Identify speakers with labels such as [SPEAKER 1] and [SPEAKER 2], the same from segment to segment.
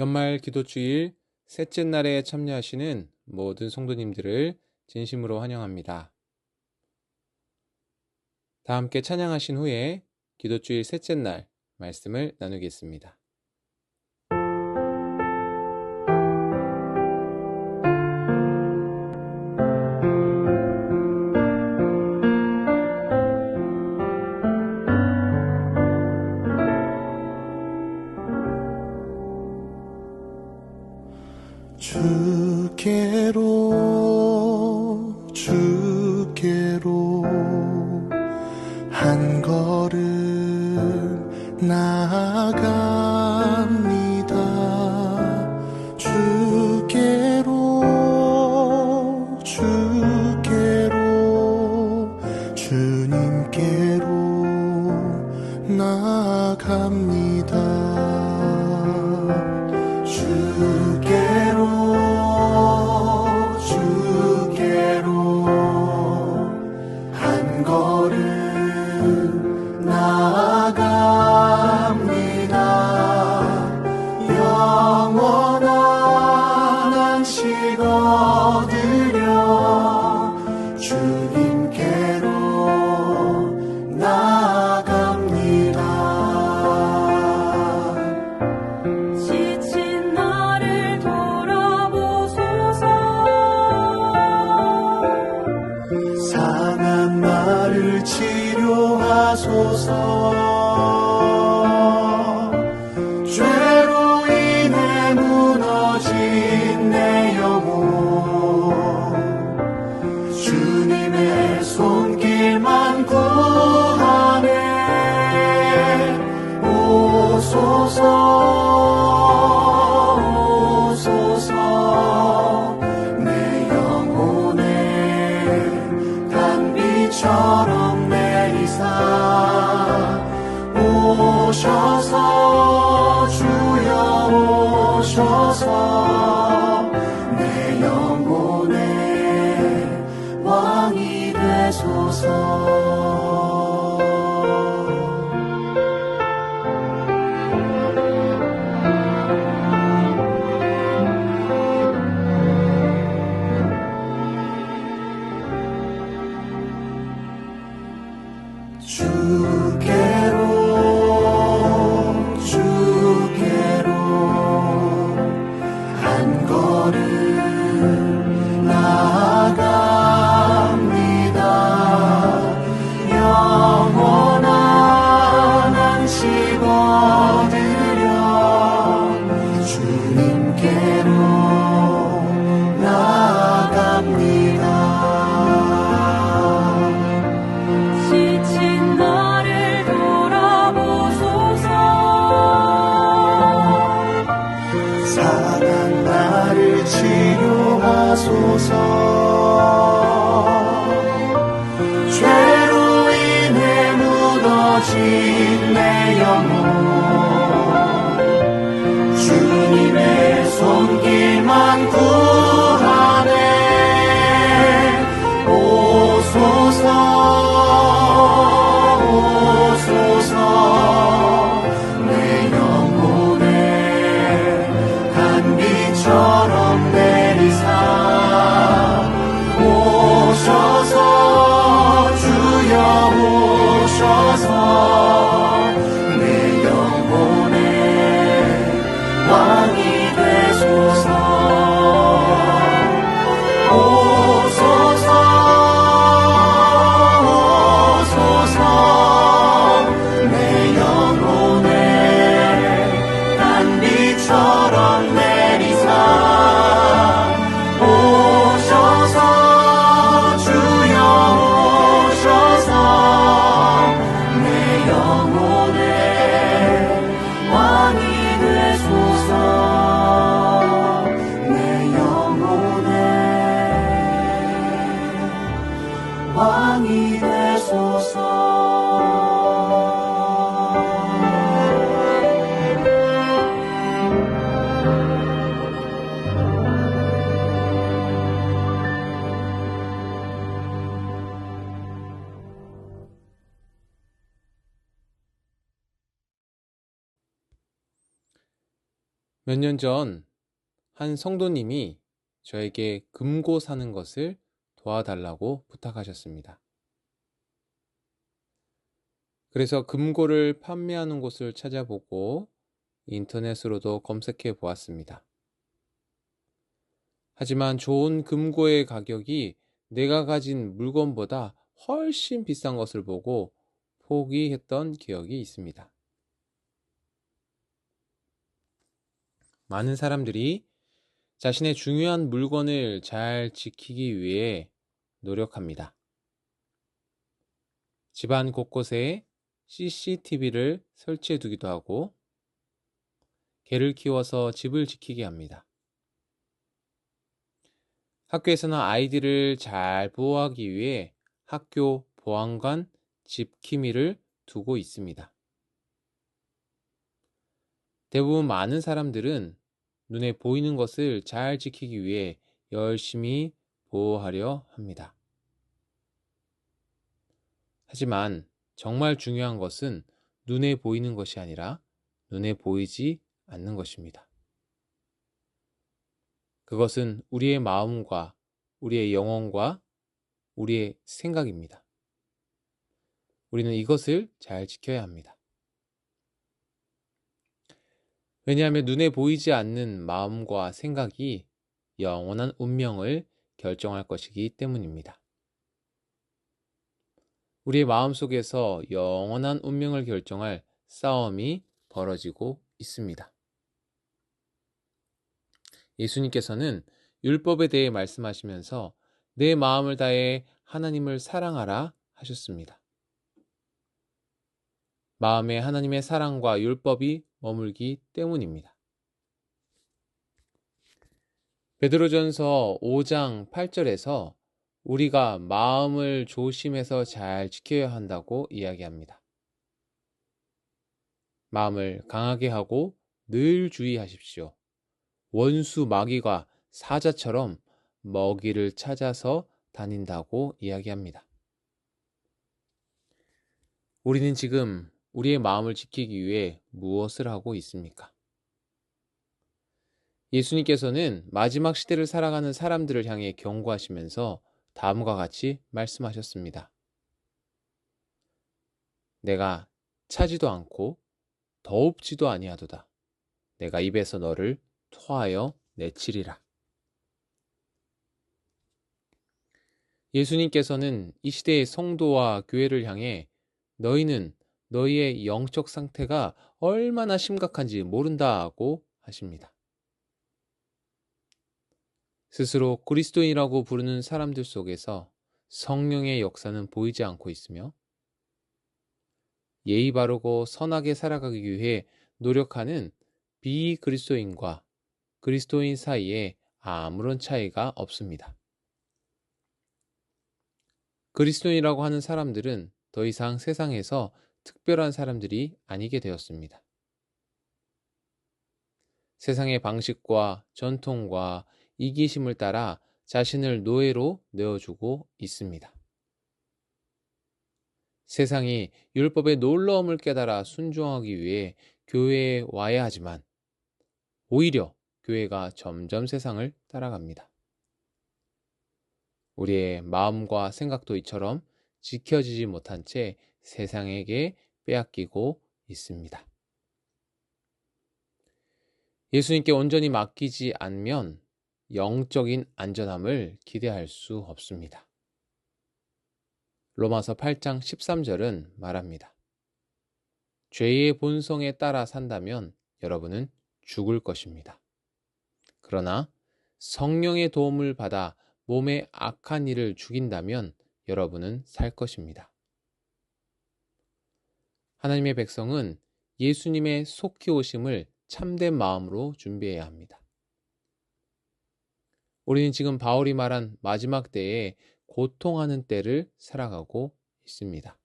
[SPEAKER 1] 연말 기도 주일 셋째 날에 참여하시는 모든 성도님들을 진심으로 환영합니다. 다 함께 찬양하신 후에 기도 주일 셋째 날 말씀을 나누겠습니다.
[SPEAKER 2] 치료하소서.
[SPEAKER 3] 하소서. 죄로 인해 무너진 내 영혼. 주님의 손길만 구 왕이 되소서.
[SPEAKER 1] 몇 년 전 한 성도님이 저에게 금고 사는 것을 도와달라고 부탁하셨습니다. 그래서 금고를 판매하는 곳을 찾아보고 인터넷으로도 검색해 보았습니다. 하지만 좋은 금고의 가격이 내가 가진 물건보다 훨씬 비싼 것을 보고 포기했던 기억이 있습니다. 많은 사람들이 자신의 중요한 물건을 잘 지키기 위해 노력합니다. 집안 곳곳에 CCTV를 설치해 두기도 하고, 개를 키워서 집을 지키게 합니다. 학교에서는 아이들을 잘 보호하기 위해 학교 보안관 집키미를 두고 있습니다. 대부분 많은 사람들은 눈에 보이는 것을 잘 지키기 위해 열심히 보호하려 합니다. 하지만 정말 중요한 것은 눈에 보이는 것이 아니라 눈에 보이지 않는 것입니다. 그것은 우리의 마음과 우리의 영혼과 우리의 생각입니다. 우리는 이것을 잘 지켜야 합니다. 왜냐하면 눈에 보이지 않는 마음과 생각이 영원한 운명을 결정할 것이기 때문입니다. 우리의 마음 속에서 영원한 운명을 결정할 싸움이 벌어지고 있습니다. 예수님께서는 율법에 대해 말씀하시면서 내 마음을 다해 하나님을 사랑하라 하셨습니다. 마음에 하나님의 사랑과 율법이 머물기 때문입니다. 베드로전서 5장 8절에서 우리가 마음을 조심해서 잘 지켜야 한다고 이야기합니다. 마음을 강하게 하고 늘 주의하십시오. 원수 마귀가 사자처럼 먹이를 찾아서 다닌다고 이야기합니다. 우리는 지금 우리의 마음을 지키기 위해 무엇을 하고 있습니까? 예수님께서는 마지막 시대를 살아가는 사람들을 향해 경고하시면서 다음과 같이 말씀하셨습니다. 내가 차지도 않고 더웁지도 아니하도다. 내가 입에서 너를 토하여 내치리라. 예수님께서는 이 시대의 성도와 교회를 향해 너희는 너희의 영적 상태가 얼마나 심각한지 모른다고 하십니다. 스스로 그리스도인이라고 부르는 사람들 속에서 성령의 역사는 보이지 않고 있으며 예의 바르고 선하게 살아가기 위해 노력하는 비그리스도인과 그리스도인 사이에 아무런 차이가 없습니다. 그리스도인이라고 하는 사람들은 더 이상 세상에서 특별한 사람들이 아니게 되었습니다. 세상의 방식과 전통과 이기심을 따라 자신을 노예로 내어주고 있습니다. 세상이 율법의 놀라움을 깨달아 순종하기 위해 교회에 와야 하지만 오히려 교회가 점점 세상을 따라갑니다. 우리의 마음과 생각도 이처럼 지켜지지 못한 채 세상에게 빼앗기고 있습니다. 예수님께 온전히 맡기지 않으면 영적인 안전함을 기대할 수 없습니다. 로마서 8장 13절은 말합니다. 죄의 본성에 따라 산다면 여러분은 죽을 것입니다. 그러나 성령의 도움을 받아 몸의 악한 일을 죽인다면 여러분은 살 것입니다. 하나님의 백성은 예수님의 속히 오심을 참된 마음으로 준비해야 합니다. 우리는 지금 바울이 말한 마지막 때에 고통하는 때를 살아가고 있습니다.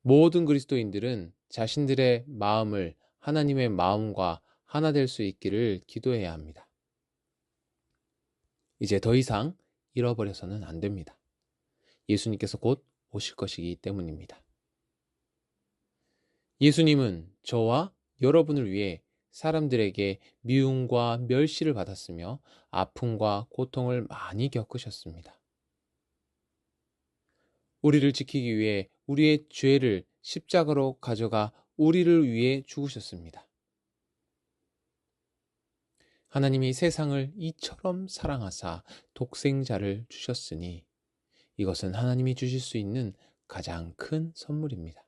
[SPEAKER 1] 모든 그리스도인들은 자신들의 마음을 하나님의 마음과 하나 될 수 있기를 기도해야 합니다. 이제 더 이상 잃어버려서는 안 됩니다. 예수님께서 곧 오실 것이기 때문입니다. 예수님은 저와 여러분을 위해 사람들에게 미움과 멸시를 받았으며 아픔과 고통을 많이 겪으셨습니다. 우리를 지키기 위해 우리의 죄를 십자가로 가져가 우리를 위해 죽으셨습니다. 하나님이 세상을 이처럼 사랑하사 독생자를 주셨으니 이것은 하나님이 주실 수 있는 가장 큰 선물입니다.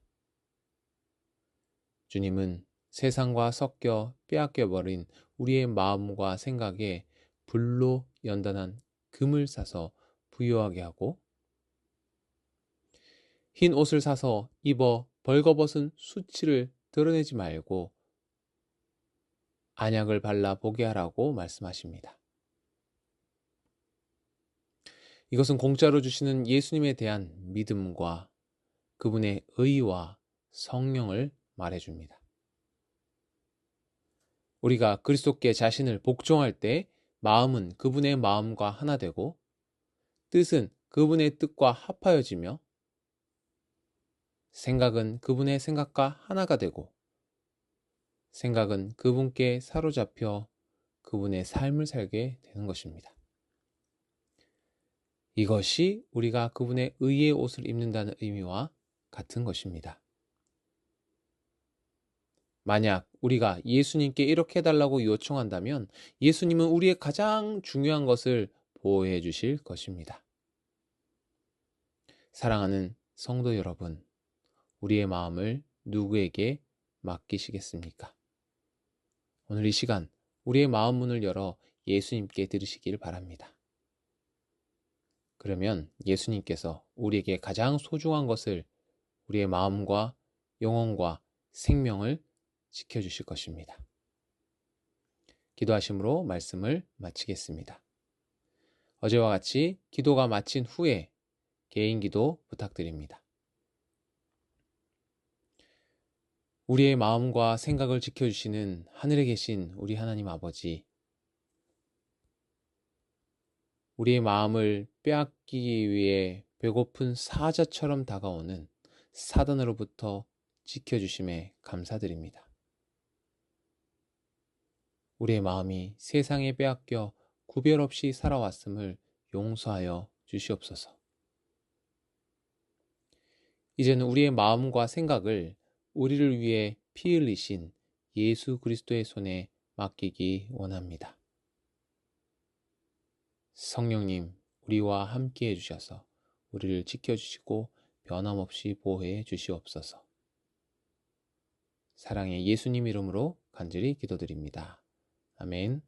[SPEAKER 1] 주님은 세상과 섞여 빼앗겨 버린 우리의 마음과 생각에 불로 연단한 금을 사서 부유하게 하고 흰 옷을 사서 입어 벌거벗은 수치를 드러내지 말고 안약을 발라 보게 하라고 말씀하십니다. 이것은 공짜로 주시는 예수님에 대한 믿음과 그분의 의와 성령을 말해줍니다. 우리가 그리스도께 자신을 복종할 때 마음은 그분의 마음과 하나 되고 뜻은 그분의 뜻과 합하여지며 생각은 그분의 생각과 하나가 되고 생각은 그분께 사로잡혀 그분의 삶을 살게 되는 것입니다. 이것이 우리가 그분의 의의 옷을 입는다는 의미와 같은 것입니다. 만약 우리가 예수님께 이렇게 해달라고 요청한다면 예수님은 우리의 가장 중요한 것을 보호해 주실 것입니다. 사랑하는 성도 여러분, 우리의 마음을 누구에게 맡기시겠습니까? 오늘 이 시간 우리의 마음 문을 열어 예수님께 들으시길 바랍니다. 그러면 예수님께서 우리에게 가장 소중한 것을 우리의 마음과 영혼과 생명을 지켜주실 것입니다. 기도하심으로 말씀을 마치겠습니다. 어제와 같이 기도가 마친 후에 개인 기도 부탁드립니다. 우리의 마음과 생각을 지켜주시는 하늘에 계신 우리 하나님 아버지, 우리의 마음을 빼앗기기 위해 배고픈 사자처럼 다가오는 사단으로부터 지켜주심에 감사드립니다. 우리의 마음이 세상에 빼앗겨 구별 없이 살아왔음을 용서하여 주시옵소서. 이제는 우리의 마음과 생각을 우리를 위해 피 흘리신 예수 그리스도의 손에 맡기기 원합니다. 성령님, 우리와 함께 해주셔서 우리를 지켜주시고 변함없이 보호해 주시옵소서. 사랑의 예수님 이름으로 간절히 기도드립니다. 아멘.